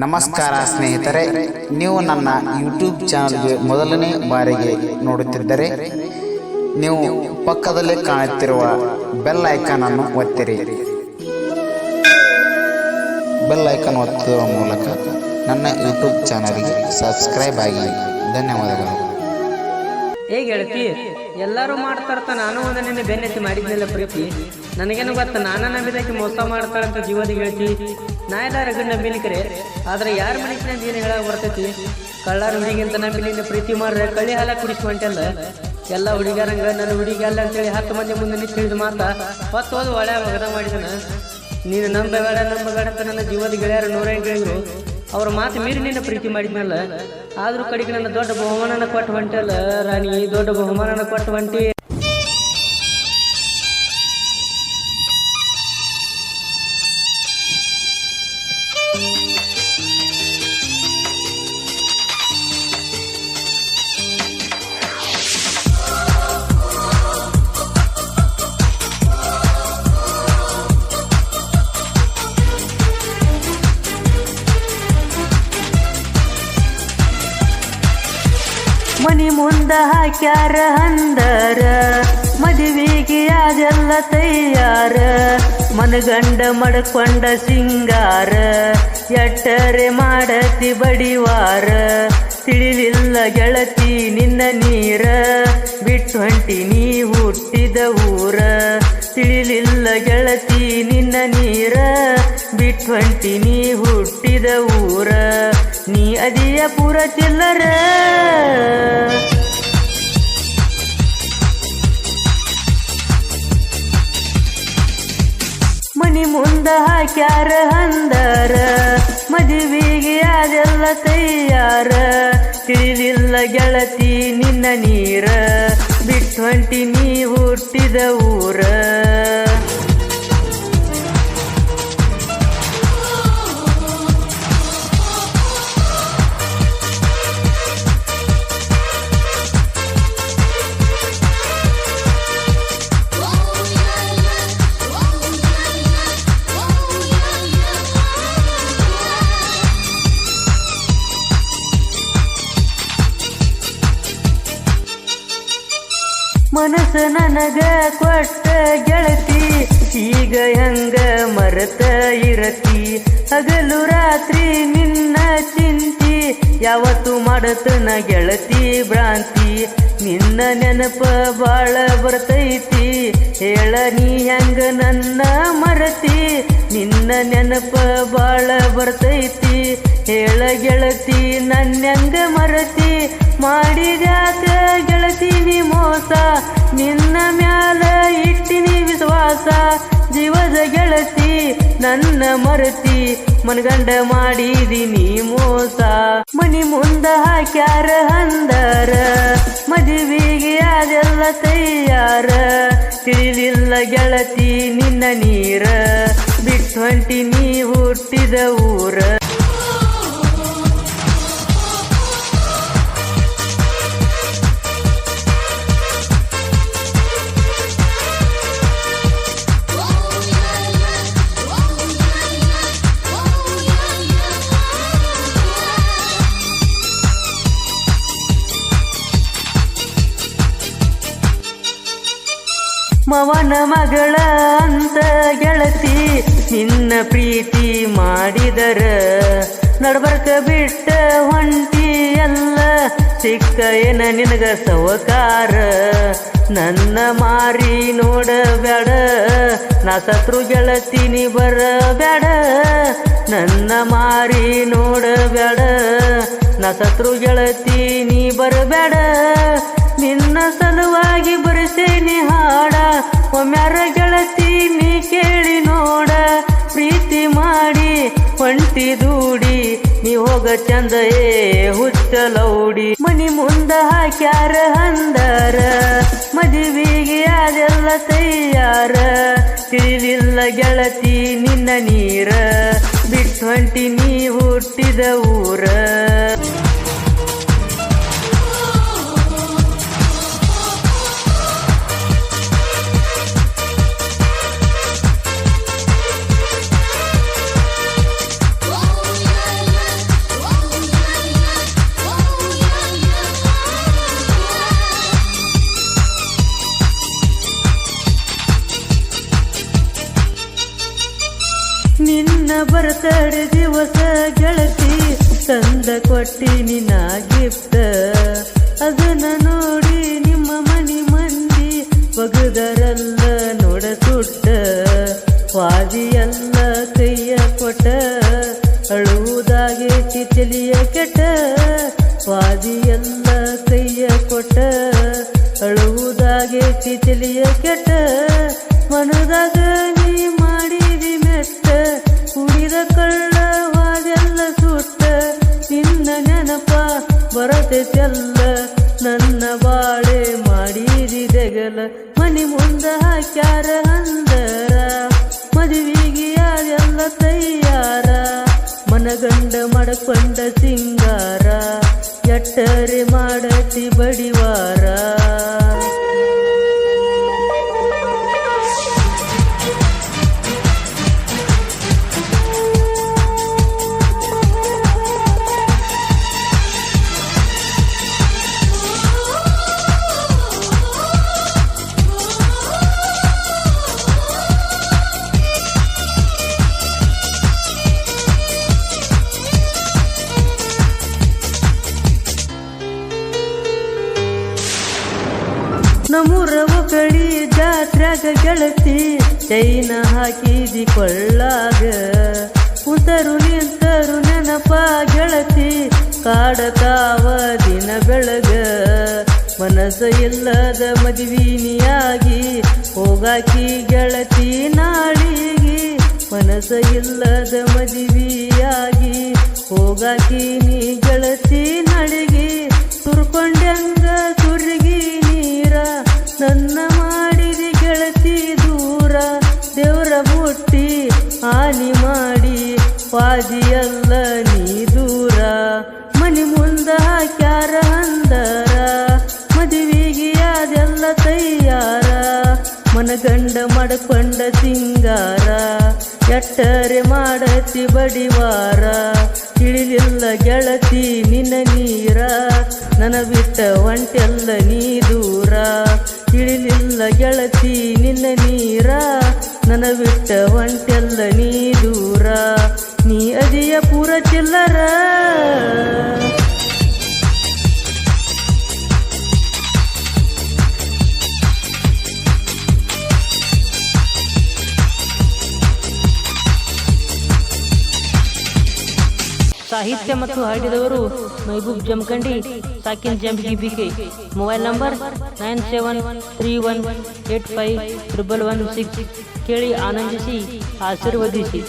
ನಮಸ್ಕಾರ ಸ್ನೇಹಿತರೆ, ನೀವು ನನ್ನ ಯೂಟ್ಯೂಬ್ ಚಾನಲ್ಗೆ ಮೊದಲನೇ ಬಾರಿಗೆ ನೋಡುತ್ತಿದ್ದರೆ, ನೀವು ಪಕ್ಕದಲ್ಲಿ ಕಾಣುತ್ತಿರುವ ಬೆಲ್ ಐಕಾನ್ ಅನ್ನು ಒತ್ತಿರಿ. ಬೆಲ್ ಐಕಾನ್ ಒತ್ತುವ ಮೂಲಕ ನನ್ನ ಯೂಟ್ಯೂಬ್ ಚಾನಲ್ಗೆ ಸಬ್ಸ್ಕ್ರೈಬ್ ಆಗಿ. ಧನ್ಯವಾದಗಳು. ಹೇಗೆ ಹೇಳ್ತಿ? ಎಲ್ಲರೂ ಮಾಡ್ತಾರಂತ, ನಾನು ಒಂದು ನಿನ್ನ ಬೆನ್ನೆತ್ತಿ ಮಾಡಿದ್ನಿಲ್ಲ ಪ್ರೀತಿ. ನನಗೇನು ಗೊತ್ತ, ನಾನು ನಂಬಿದಕ್ಕೆ ಮೋಸ ಮಾಡ್ತಾಳಂತ ಜೀವದ ಹೇಳ್ತಿ. ನಾ ಎಲ್ಲ ರಗಡ್ ನಂಬಿಲಿಕ್ರೆ ಆದ್ರೆ ಯಾರ ಮನೆಗೆ ನೀನು ಹೇಳಕ್ಕೆ ಹೇಳಕ್ ಬರ್ತೈತಿ? ಕಳ್ಳಾರ ಹುಡುಗಿಂತ ನಂಬಿ ನಿನ್ನ ಪ್ರೀತಿ ಮಾಡ್ರೆ ಕಳ್ಳಿ ಹಾಲ ಕುಡಿಸ್ಕೊಂಟಲ್ಲ ಎಲ್ಲ ಹುಡುಗರಂಗ ನನ್ನ ಹುಡುಗಿ ಅಲ್ಲ ಅಂತೇಳಿ ಹತ್ತು ಮಂದಿ ಮುಂದೆ ನಿಂತು ತಿಳಿದು ಮಾತಾ. ಹೊತ್ತು ಹೋದ ಒಳ್ಳೆ ಮಗನ ಮಾಡಿದನ. ನೀನು ನಂಬಬೇಡ ನಂಬಬೇಡ ಅಂತ ನನ್ನ ಜೀವದ ಗೆಳೆಯರು ನೂರೈದು ಗೆಳೆಯರು ಅವ್ರ ಮಾತು ಮೀರಿ ನಿನ್ನ ಪ್ರೀತಿ ಮಾಡಿದ್ನಲ್ಲ. ಆದ್ರೂ ಕಡೆಗೆ ನನ್ನ ದೊಡ್ಡ ಬಹುಮಾನನ ಕೊಟ್ಟು ಹೊಂಟಲ್ಲ ರಾಣಿ ದೊಡ್ಡ ಬಹುಮಾನನ ಕೊಟ್ಟು ಹೊಂಟಿ. ಮನಿ ಮುಂದ ಹಾಕ್ಯಾರ ಅಂದರ. ಮದುವೆಗೆ ಆಗಲ್ಲ ತಯ್ಯಾರ ಮನಗಂಡ ಮಡ್ಕೊಂಡ ಸಿಂಗಾರ. ಎಟ್ಟರೆ ಮಾಡತಿ ಬಡಿವಾರ. ತಿಳಿಲಿಲ್ಲ ಗೆಳತಿ ನಿನ್ನ ನೀರ. ಬಿಟ್ಟು ಹೊಂಟಿ ನೀ ಹುಟ್ಟಿದ ಊರ. ತಿಳಿಲಿಲ್ಲ ಗೆಳತಿ ನಿನ್ನ ನೀರ. ಬಿಟ್ಟು ಹೊಂಟಿ ನೀ ಹುಟ್ಟಿದ ಊರ. ನೀ ಅದಿಯ ಪುರ ಚಿಲ್ಲರ. ಮನಿ ಮುಂದ ಹಾಕ್ಯಾರ ಹಂದರ ಮದುವೆಗೆ ಅದೆಲ್ಲ ತಯ್ಯಾರ ತಿಳಿಲಿಲ್ಲ ಗೆಳತಿ ನಿನ್ನ ನೀರ. ಬಿಟ್ಟು ಹೊಂಟಿ ನೀ ಹುಟ್ಟಿದ ಊರ. ಮನಸ್ಸ ನನಗ ಕೊಟ್ಟ ಗೆಳತಿ, ಈಗ ಹೆಂಗ ಮರತ ಇರತಿ? ಹಗಲು ರಾತ್ರಿ ನಿನ್ನ ಚಿಂತಿ, ಯಾವತ್ತು ಮಾಡತನ ಗೆಳತಿ ಭ್ರಾಂತಿ? ನಿನ್ನ ನೆನಪ ಬಾಳ ಬರ್ತೈತಿ, ಹೇಳ ನೀ ಹೆಂಗ ನನ್ನ ಮರತಿ? ನಿನ್ನ ನೆನಪ ಬಾಳ ಬರ್ತೈತಿ, ಹೇಳ ಗೆಳತಿ ನನ್ನ ಹೆಂಗ ಮರತಿ? ಮಾಡಿದ್ಯಾಕ ಗೆಳತಿ ಮೋಸ? ವಿಶ್ವಾಸ ಜೀವದ ಗೆಳತಿ, ನನ್ನ ಮರತಿ, ಮನಗಂಡ ಮಾಡಿದೀನಿ ಮೋಸ. ಮನಿ ಮುಂದ ಹಾಕ್ಯಾರ ಹಂದರ ಮದುವೆಗೆ ಅದೆಲ್ಲ ತಯಾರ. ತಿಳಿಲಿಲ್ಲ ಗೆಳತಿ ನಿನ್ನ ನೀರ ಬಿಟ್ಟು ಹೊಂಟಿ ನೀ ಹುಟ್ಟಿದ ಊರ. ಮವನ ಮಗಳ ಅಂತ ಗೆಳತಿ, ನಿನ್ನ ಪ್ರೀತಿ ಮಾಡಿದರ ನಡ್ಬರ್ಕ ಬಿಟ್ಟ ಹೊಂಟಿ ಎಲ್ಲ ಸಿಕ್ಕ ಏನ ನಿನಗ ಸವಕಾರ? ನನ್ನ ಮಾರಿ ನೋಡಬೇಡ ನಾ ಸತ್ರು ಗೆಳತೀನಿ ಬರಬೇಡ ನನ್ನ ಮಾರಿ ನೋಡಬೇಡ ನಾ ಸತ್ರು ಗೆಳತೀನಿ ಬರಬೇಡ ನಿನ್ನ ಸಲುವಾಗಿ ಬರೆಸೇನಿ ಹಾಡ ಒಮ್ಯಾರ ಗೆಳತಿ ನೀ ಕೇಳಿ ನೋಡ, ಪ್ರೀತಿ ಮಾಡಿ ಒಂಟಿ ದೂಡಿ, ನೀ ಹೋಗ ಚಂದ ಏ ಹುಚ್ಚಲೌಡಿ ಮನಿ ಮುಂದ ಹಾಕ್ಯಾರ ಹಂದರ ಮದುವೆಗೆ ಅದೆಲ್ಲ ತಯ್ಯಾರ ತಿಳಿಲಿಲ್ಲ ಗೆಳತಿ ನಿನ್ನ ನೀರ ಬಿಟ್ಟು ಹೊಂಟಿ ನೀ ಹುಟ್ಟಿದ ಊರ. ಬರ್ತಡೆ ದಿವಸ ಗೆಳತಿ, ತಂದ ಕೊಟ್ಟಿನಿ ನಾ ಗಿಫ್ಟ್ ಅದನ್ನ ನೋಡಿ ನಿಮ್ಮ ಮನಿ ಮಂದಿ ಬಗುದರಲ್ಲ ನೋಡ ಸುಟ್ಟ. ವಾದಿಯಲ್ಲ ಕೈಯ ಕೊಟ್ಟ, ಅಳುವುದಾಗಿ ತಲಿಯ ಕೆಟ್ಟ. ವಾದಿಯಲ್ಲ ಕೈಯ ಕೊಟ್ಟ, ಅಳುವುದಾಗಿ ತಲಿಯ ಕೆಟ್ಟ. ಮನದಾಗ ಬರತೆಲ್ಲ ನನ್ನ ಬಾಳೆ ಮಾಡಿರಿ ಮನಿ ಮುಂದ ಹಾಕ್ಯಾರ ಅಂದರ, ಮದುವಿಗೆ ಯಾರೆಲ್ಲ ತಯ್ಯಾರ ಮನಗಂಡ ಮಡಕೊಂಡ ಸಿಂಗಾರ, ಎಟ್ಟರೆ ಮಾಡತಿ ಬಡಿವಾರ? ಜಾತ್ರ್ಯಾಗ ಗೆಳತಿ, ಚೈನ ಹಾಕಿದಿ ಕೊಳ್ಳಾಗ ನಿಂತರು ನೆನಪ ಗೆಳತಿ ಕಾಡತಾವ ದಿನ ಬೆಳಗ. ಮನಸ್ಸ ಇಲ್ಲದ ಮದುವಿನಿಯಾಗಿ, ಹೋಗಾಕಿ ಗೆಳತಿ ನಾಳಿಗೆ. ಮನಸ್ಸ ಇಲ್ಲದ ಮದುವಿಯಾಗಿ, ಹೋಗಾಕಿ ನೀ ಗೆಳತಿ ನಡಿಗೆ ಸುರ್ಕೊಂಡ್ಯಂಗ ಬುಟ್ಟಿ ಹಾನಿ ಮಾಡಿ ಪಾದಿಯಲ್ಲ ನೀ ದೂರ. ಮನಿ ಮುಂದ ಹಾಕ್ಯಾರ ಅಂದರ, ಮದುವೆಗೆ ಅದೆಲ್ಲ ತಯ್ಯಾರ ಮನಗಂಡ ಮಡಕೊಂಡ ಸಿಂಗಾರ, ಎಟ್ಟರೆ ಮಾಡತಿ ಬಡಿವಾರ. ತಿಳಿಲಿಲ್ಲ ಗೆಳತಿ ನಿನ್ನ ನೀರ ನನ ಬಿಟ್ಟ ಒಂಟೆಲ್ಲ ನೀ ದೂರ. ತಿಳಿಲಿಲ್ಲ ಗೆಳತಿ ನಿನ್ನ ನೀರ ನನ್ನ ಬಿಟ್ಟ ಒಂಟೆಲ್ಲ ನೀ ದೂರ ನೀ ಅದಿಯ ಪೂರ ಚಿಲ್ಲರ. ಸಾಹಿತ್ಯ ಮತ್ತು ಹಾಡಿದವರು Mehboob Jamkhandi ಸಾಕಿನ್ Jambi B K mobile number nine seven three one eight five triple one six ಕೇಳಿ ಆನಂದಿಸಿ ಆಶೀರ್ವದಿಸಿ